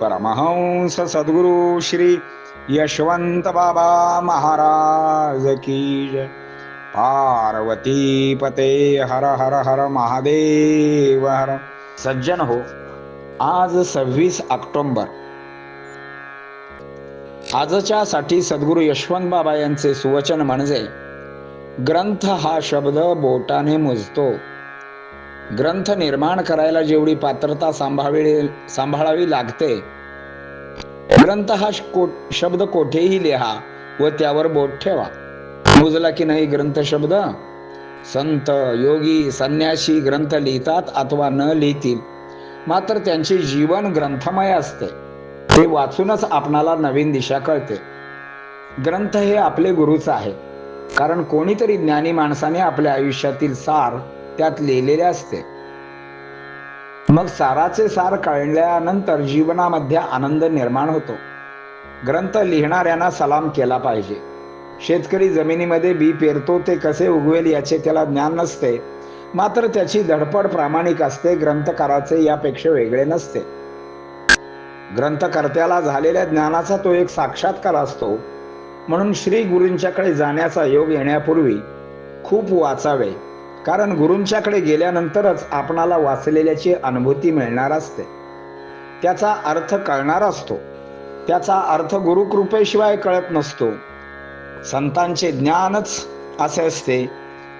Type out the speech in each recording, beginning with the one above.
परमहंस सद्गुरु श्री यशवंत बाबा महाराज की पार्वती पते हर हर हर महादेव हर। सज्जन हो आज सव्वीस ऑक्टोंबर। आजच्या साठी सद्गुरु यशवंत बाबा यांचे सुवचन म्हणजे ग्रंथ हा शब्द बोटाने मोजतो। ग्रंथ निर्माण करायला जेवढी पात्रता सांभाळी सांभाळावी लागते ग्रंथ हा शब्द कोठेही लिहा व त्यावर बोट ठेवा. मोजला की नाही ग्रंथ शब्द? संत योगी संन्यासी ग्रंथ लिहितात अथवा न लिहितील. मात्र त्यांचे जीवन ग्रंथमय असते. ते वाचूनच आपणाला नवीन दिशा कळते. ग्रंथ हे आपले गुरुच आहे. कारण कोणीतरी ज्ञानी माणसाने आपल्या आयुष्यातील सार त्यात लिहिलेले असते. मग साराचे सार कळल्यानंतर जीवनामध्ये आनंद निर्माण होतो. ग्रंथ लिहिणाऱ्यांना सलाम केला पाहिजे. शेतकरी जमिनीमध्ये बी पेरतो ते कसे उगवेल याचे त्याला ज्ञान नसते. मात्र त्याची धडपड प्रामाणिक असते ग्रंथकाराचे यापेक्षा वेगळे नसते. ग्रंथकर्त्याला झालेल्या ज्ञानाचा तो एक साक्षात्कार असतो. म्हणून श्री गुरूंच्याकडे जाण्याचा योग येण्यापूर्वी खूप वाचावे. कारण गुरूंच्याकडे गेल्यानंतरच आपणाला वाचलेल्याची अनुभूती मिळणार असते. त्याचा अर्थ कळणार असतो. त्याचा अर्थ गुरुकृपेशिवाय कळत नसतो. संतांचे ज्ञानच असे असते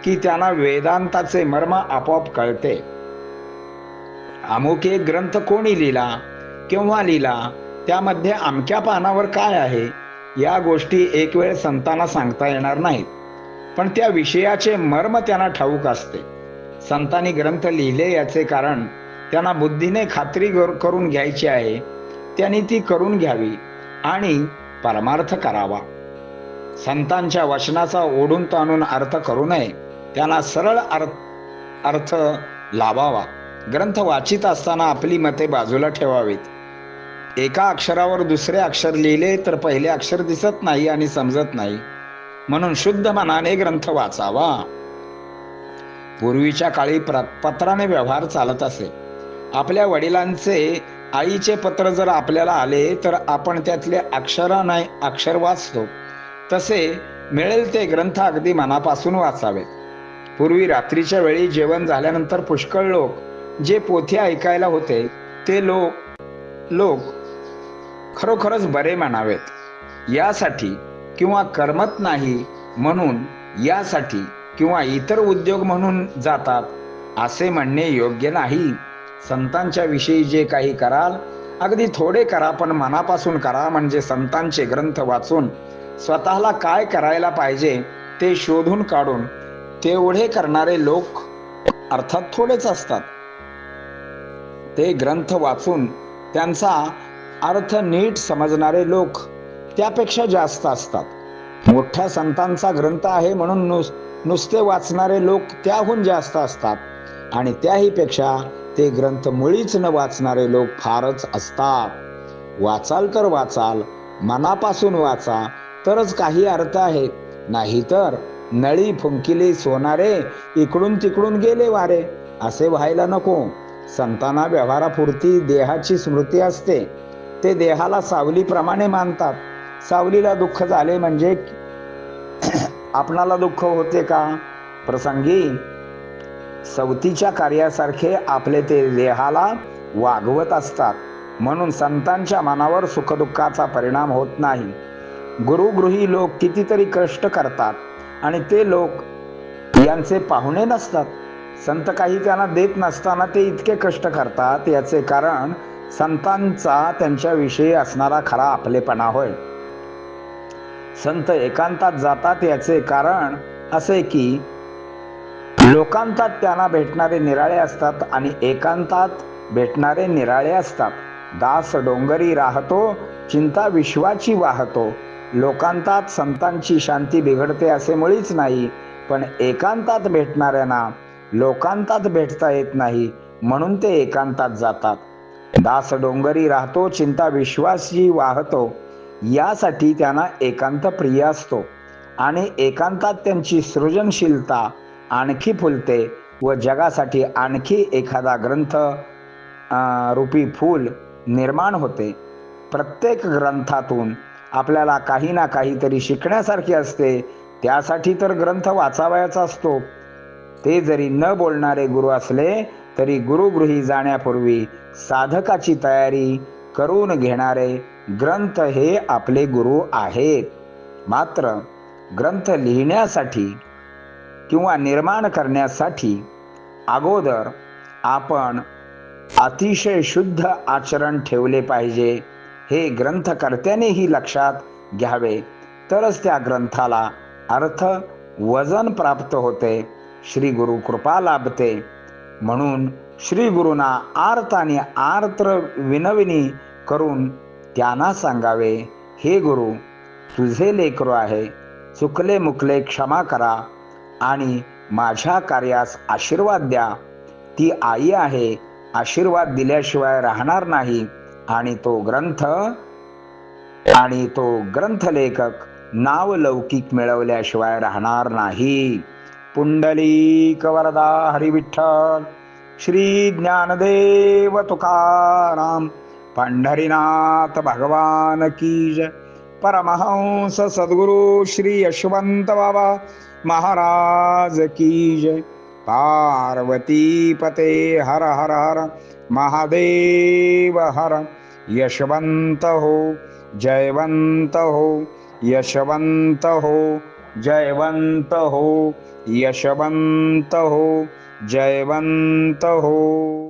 की त्यांना वेदांताचे मर्म आपोआप कळते. अमुक एक ग्रंथ कोणी लिहिला केव्हा लिहिला त्यामध्ये अमक्या पानावर काय आहे या गोष्टी एक वेळ संतांना सांगता येणार नाहीत. पण त्या विषयाचे मर्म त्यांना ठाऊक असते. संतांनी ग्रंथ लिहिले याचे कारण त्यांना बुद्धीने खात्री कर- करून घ्यायची आहे. त्यांनी ती करून घ्यावी आणि परमार्थ करावा. संतांच्या वचनाचा ओढून ताणून अर्थ करू नये त्यांना सरळ अर्थ अर्थ लावावा. ग्रंथ वाचित असताना आपली मते बाजूला ठेवावीत. एका अक्षरावर दुसरे अक्षर लिहिले तर पहिले अक्षर दिसत नाही आणि समजत नाही. म्हणून शुद्ध मनाने ग्रंथ वाचावा. पूर्वीच्या काळी प्र- पत्राने व्यवहार चालत असे. आपल्या वडिलांचे आईचे पत्र जर आपल्याला आले तर आपण त्यातले अक्षर नाही अक्षर वाचतो. तसे मिळेल ते ग्रंथ अगदी मनापासून वाचावेत. पूर्वी रात्रीच्या वेळी जेवण झाल्यानंतर पुष्कळ लोक जे पोथी ऐकायला होते ते लोक लोक खरोखरच बरे म्हणावेत. यासाठी किंवा करमत नाही म्हणून यासाठी किंवा इतर उद्योग म्हणून जातात असे म्हणणे योग्य नाही. संतांच्या विषयी जे काही कराल अगदी थोडे करा पण मनापासून करा म्हणजे संतांचे ग्रंथ वाचून स्वतःला काय करायला पाहिजे ते शोधून काढून तेवढे करणारे लोक अर्थात थोडेच असतात. ते ग्रंथ वाचून त्यांचा अर्थ नीट समजणारे लोक त्यापेक्षा जास्त असतात. मोठ्या संतांचा ग्रंथ आहे म्हणून नुस नुसते वाचणारे लोक त्याहून जास्त असतात. आणि त्याही पेक्षा ते ग्रंथ मुळीच न वाचणारे लोक फारच असतात. वाचाल तर वाचाल मनापासून वाचा तरच काही अर्थ आहे. नाहीतर नळी फुंकिली सोनारे इकडून तिकडून गेले वारे असे व्हायला नको. संतांना व्यवहारापुरती देहाची स्मृती असते. ते देहाला सावलीप्रमाणे मानतात. सावलीला दुःख झाले म्हणजे आपणाला दुःख होते का? प्रसंगी सवतीच्या कार्यासारखे आपले ते देहाला वागवत असतात. म्हणून संतांच्या मनावर सुखदुःखाचा परिणाम होत नाही. गुरुगृही लोक कितीतरी कष्ट करतात आणि ते लोक यांचे पाहुणे नसतात. संत काही त्यांना देत नसताना ते इतके कष्ट करतात याचे कारण संतांचा त्यांच्याविषयी असणारा खरा आपलेपणा होय. संत एकांतात जातात याचे कारण असे की लोकांतात त्यांना भेटणारे निराळे असतात आणि एकांतात भेटणारे निराळे असतात. दास डोंगरी राहतो चिंता विश्वाची वाहतो. लोकांतात संतांची शांती बिघडते असे मुळीच नाही पण एकांतात भेटणाऱ्यांना लोकांतात भेटता येत नाही म्हणून ते एकांतात जातात. दास डोंगरी राहतो चिंता विश्वासजी वाहतो. यासाठी त्यांना एकांत प्रिय असतो. आणि एकांतात त्यांची सृजनशीलता आणखी फुलते व जगासाठी आणखी एखादा ग्रंथ रूपी फूल निर्माण होते. प्रत्येक ग्रंथातून आपल्याला काही ना काहीतरी शिकण्यासारखे असते. त्यासाठी तर ग्रंथ वाचावयाचा असतो. ते जरी न बोलणारे गुरु असले तरी गुरुगृही जाण्यापूर्वी साधकाची तयारी करून घेणारे ग्रंथ हे आपले गुरु आहेत. मात्र ग्रंथ लिहिण्यासाठी किंवा निर्माण करण्यासाठी अगोदर आपण अतिशय शुद्ध आचरण ठेवले पाहिजे. हे ग्रंथकर्त्यानेही लक्षात घ्यावे. तरच त्या ग्रंथाला अर्थ वजन प्राप्त होते. श्री गुरु कृपा लाभते. म्हणून श्री गुरुना आर्त आणि आर्त्र विनविनी करून त्यांना सांगावे हे गुरु तुझे लेकरू आहे चुकले मुकले क्षमा करा आणि माझ्या कार्यास आशीर्वाद द्या. ती आई आहे आशीर्वाद दिल्याशिवाय राहणार नाही आणि तो ग्रंथ आणि तो ग्रंथलेखक नाव लौकिक मिळवल्याशिवाय राहणार नाही. पुंडलिक वरदा हरिविठ्ठल। श्री ज्ञानदेव तुकाराम पंढरीनाथ भगवान की जय। परमहंस सद्गुरु श्री यशवंत बाबा महाराज की जय। पार्वती पते हर हर हर महादेव हर। यशवंत हो जयवंत हो यशवंत हो जयवंत हो यशवंत हो जयवंत हो